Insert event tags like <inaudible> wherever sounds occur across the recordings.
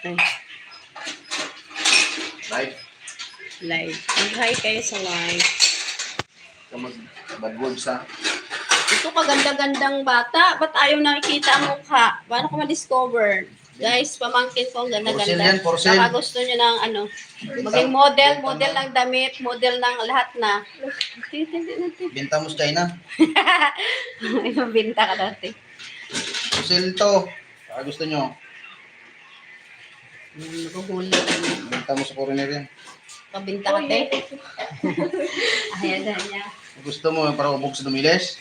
Ay, Live. live. Mag-hi kayo sa live. Ikaw mag bad words ha. Ito kaganda-gandang bata. Ba't ayaw nakikita ang mukha? Paano ko ma-discover? Guys, pamangkin ko ang Porcel ganda-ganda. yan, porcel. Baka gusto nyo ng ano, maging model, model ng damit, model ng lahat na. Natin. Binta mo sa China. Ibang <laughs> binta ka dati. Pusil to. Baka gusto nyo. Nagugulat. Binta mo sa foreigner yan. Pabinta ka, te. Ayan na niya. Gusto mo para ubog sa dumiles.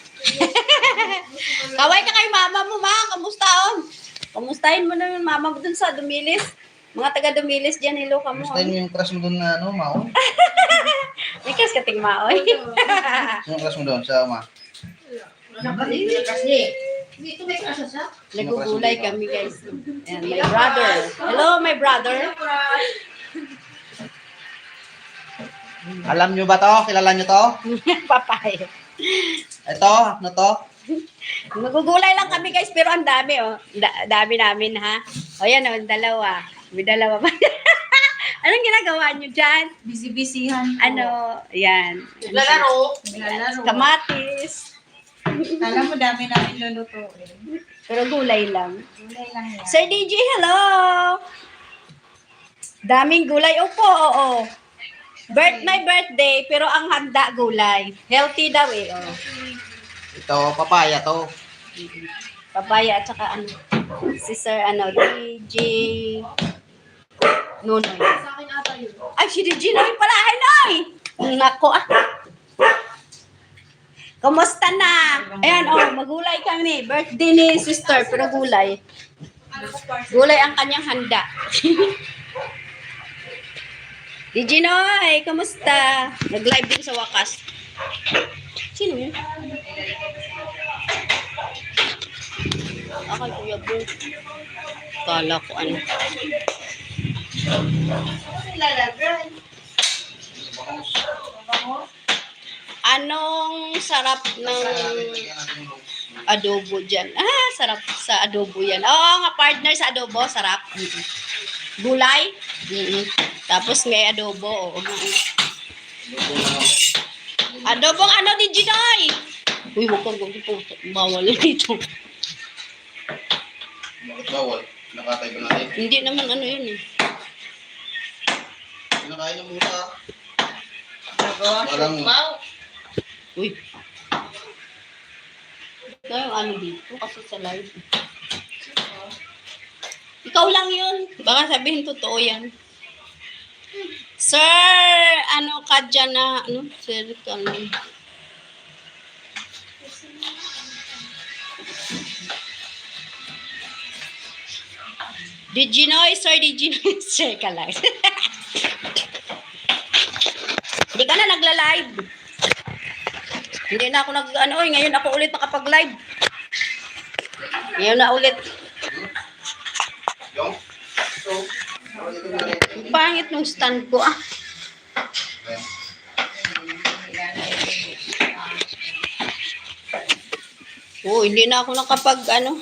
Kaway ka kay mama mo, ma. Kamusta on? Kamustahin mo na yung mama mo dun sa Dumilis. Mga taga Dumilis dyan, hello ka mo. Gusto mo yung crush mo doon na ano, Mao? <laughs> May kas kating maoy. Sino yung crush mo doon sa ama? Dito may kasa sa? Nagugulay kami, guys. And my brother. Hello, my brother. Alam nyo ba to? Kilala nyo to? <laughs> Papay. Ito, ano to? Nagugulay lang kami, guys, pero ang dami, oh. Da- dami namin, ha? O, yan, oh, dalawa. May dalawa ba? <laughs> Anong ginagawa nyo dyan? Busy-busyhan po. Ano, yan. Lalaro. Lalaro. Kamatis. Alam mo, dami namin lulutuin. Pero gulay lang. Gulay lang yan. Sir DJ, hello! Daming gulay. Opo, oo. Birth, my birthday, pero ang handa gulay. Healthy daw eh. Oh. Ito, papaya to. Papaya at saka ano. Si Sir ano, DJ Nunoy. Sa akin ata yun. Ay, si DJ Noy pala. Ay, Noy! Nako ah. Kumusta na? Ayan, oh, magulay kami. Birthday ni sister, pero gulay. Gulay ang kanyang handa. <laughs> DJ Noy, kamusta? Nag-live din sa wakas. Sino yun? Akal Kuya Bong. Kala ko ano. Lalagyan. Anong sarap ng adobo dyan? Ah, sarap sa adobo yan. Oo nga, partner sa adobo, sarap. Gulay. Mm-mm. Tapos may adobo. Oo. Adobong ano ni Ginoy? Uy, huwag kang gawin po. Bawal <laughs> dito. Bakit bawal? Nakatay ba natin? Hindi naman ano yun eh. Kinakain ng mura. Nagawa siya. Uy. Ito yung ano dito kasi sa live. Ikaw lang yun. Baka sabihin totoo yan. Sir, ano ka dyan na, ano, sir, ano. Did you know, sir, did you know, <laughs> sir ka lang. <laughs> Hindi ka na nagla-live. Hindi na ako nag, ano, eh, ngayon ako ulit nakapag-live. Ngayon na ulit. Ang pangit ng stand ko, ah. Oo, hindi na ako nakapag, ano.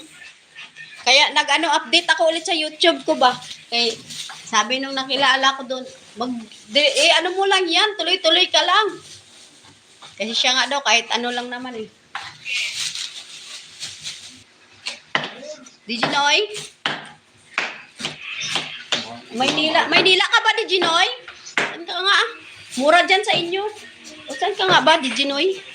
Kaya nag-ano, update ako ulit sa YouTube ko ba. Kay, sabi nung nakilala ko doon, mag, di, eh, ano mo lang yan, tuloy-tuloy ka lang. Kasi siya nga daw, kahit ano lang naman eh. Diginoy? Maynila, Maynila ka ba, Diginoy? Saan ka nga? Mura dyan sa inyo. O saan ka nga ba, Diginoy? Para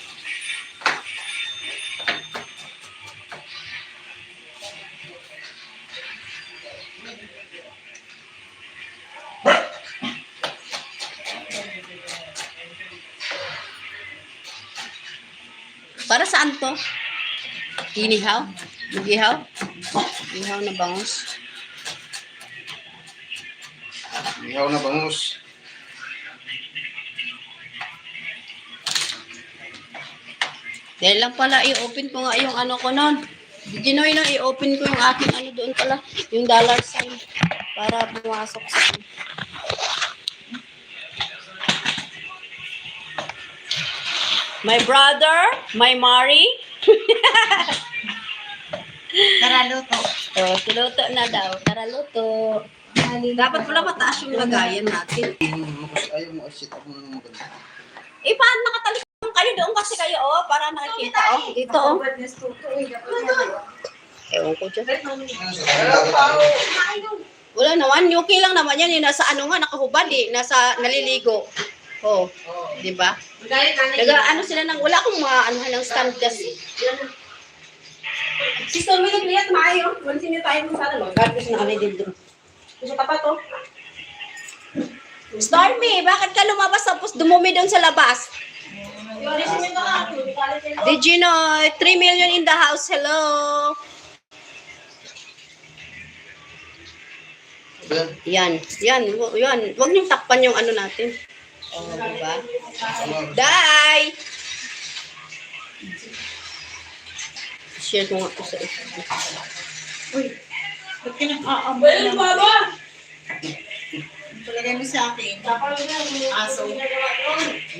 saan to? Inihaw? Mag-ihaw? Ihaw na bangus. Ihaw na bangus. Dahil lang pala, i-open ko nga yung ano ko nun. Ginoy na, i-open ko yung aking ano doon pala, yung dollar sign. Para pumasok sa My brother, my Mari. Tara, luto. Oh, tuluto na daw. Tara, luto. Dapat pala mataas yung lagayan natin. Ayaw mo, sit up mo ng maganda. Eh, paano nakatalikong kayo doon kasi kayo, oh, para nakikita, oh. Dito, oh. Ewan ko dyan. Wala naman, okay lang naman yan. Yung nasa ano nga, nakahubad eh. Nasa naliligo. Oh, di ba? Naga, ano sila nang, wala akong mga ano ng stand kasi. Sister, may nagliyat maayo. Wansin niyo tayo kung sana mag Garbis na kami dito. Gusto ka pa to? Stormy, bakit ka lumabas tapos dumumi doon sa labas? Did you know, 3 million in the house, hello? Yan. Yan, yan. Huwag niyong takpan yung ano natin. Oh, di ba? Die! Share ko nga po sa Facebook. Ba't ka nang-aabay ng baba? Palagay mo sa akin. Aso.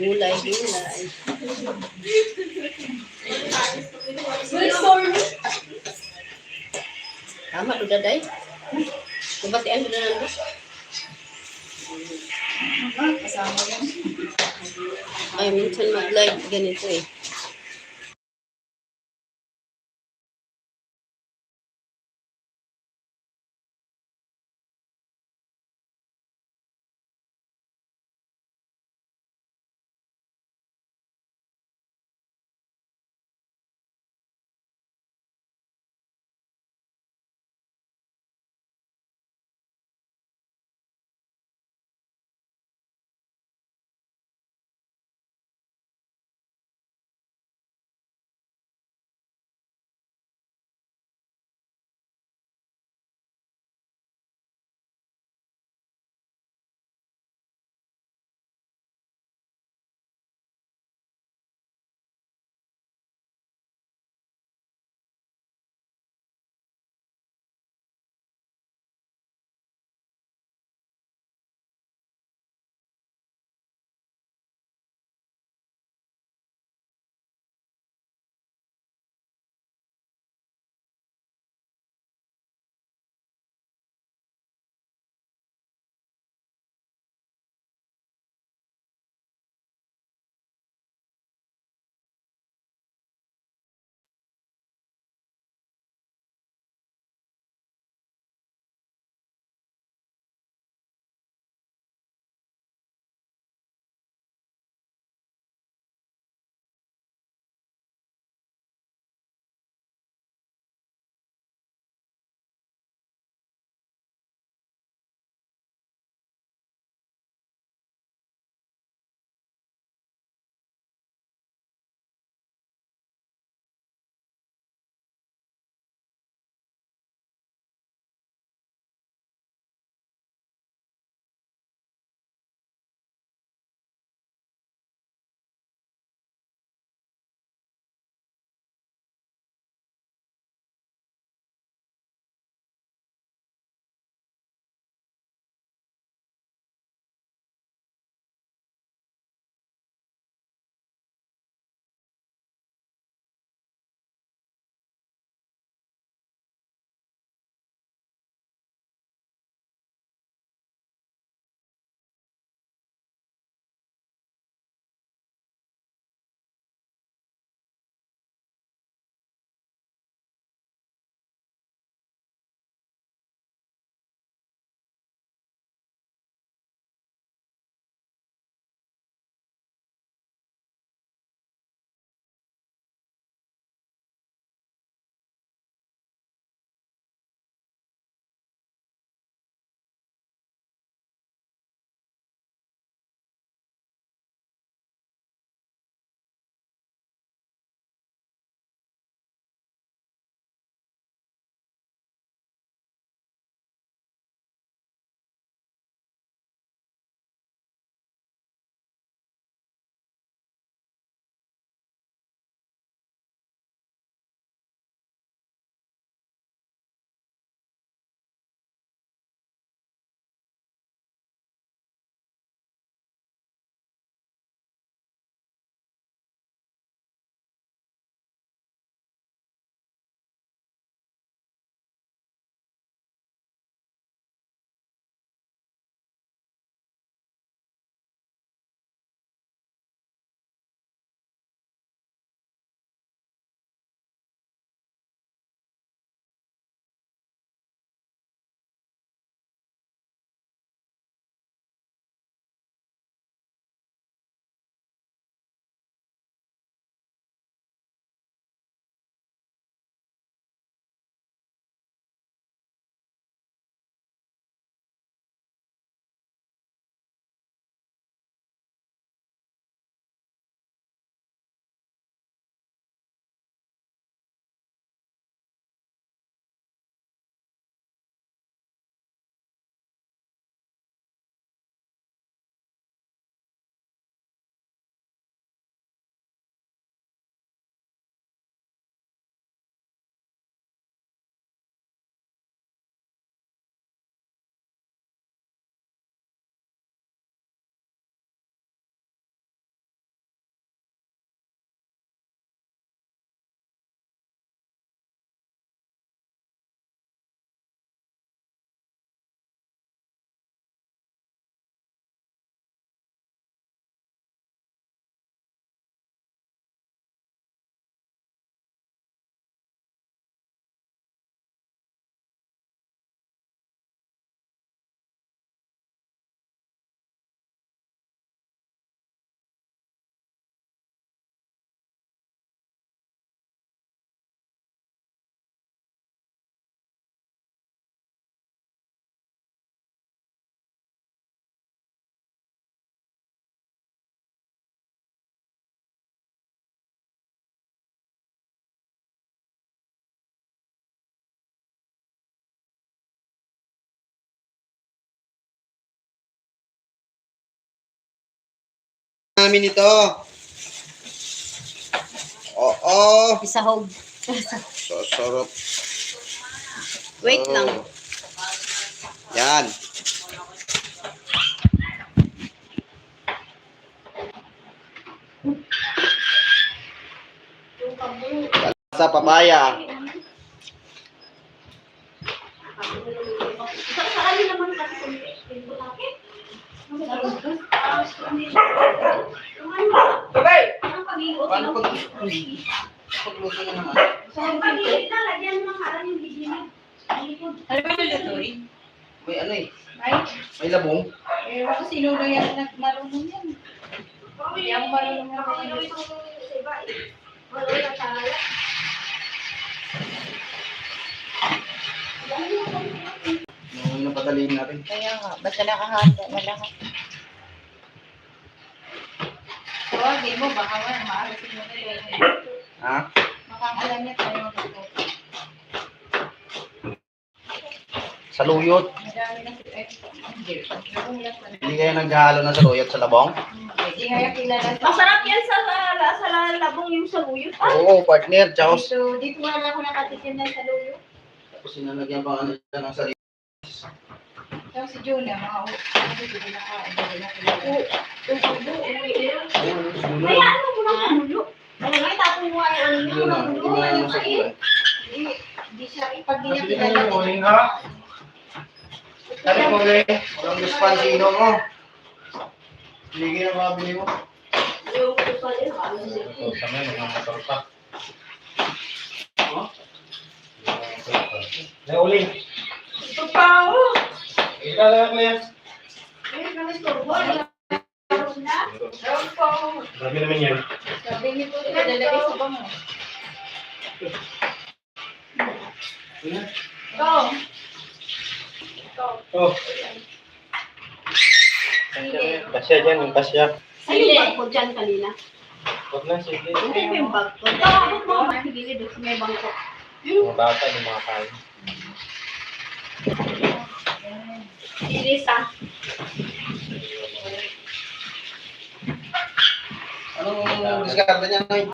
Gulay, gulay. Tama, do daday. Kubatian do na nando. Ay, minsan mag-live ganito eh. Namin ito. Oo. Isahog. Sasarap. Wait lang. Oh. Yan. Sa papaya. Paano pag... Pagluto na naman. Ano ba yung lutoy? May ano eh. Ay, May labong. eh, ako sino na yan nagmarunong yan. Hindi ako marunong na Ano yung napadaliin natin? Kaya nga, basta nakahanda na lahat. Tawag, di mo, baka nga, maarasin mo na yun. Ha? Makakalam niya tayo luto. Saluyot. Na hindi. Na. Kayo naghahalo ng saluyot sa labong? Hindi yung kilala sa... Masarap yan sa, sa, sa labong yung saluyot. Oo, partner. Tsaka Dito, dito nga lang ako nakatikim ng saluyo. Tapos sinanagyan pa ano dyan ng saluyot. Tapos si Jonah, mga ako hindi na ka, hindi na Ano mo na kumulo? Ano nga, mo ay ano hindi siya, pag di niya Kasi kilala. mo morning ha? Sabi mo rin, walang mo. Sige na mabili mo. Yung kusa din, ano Ito, sa mga mga. Ito pa. Ilala ko yan. Eh. Ewan ko. Sabi naman yan. Sabi niyo po, ilalagay sa bango. Ito. Oh. Kasya dyan, yung yung bag ko dyan kanina? Huwag na, sige. Hindi mo yung bag ko. Ako mo, sa may bangko. Mga bata, yung mga kain. Iris, ah. Anong diskarte niya?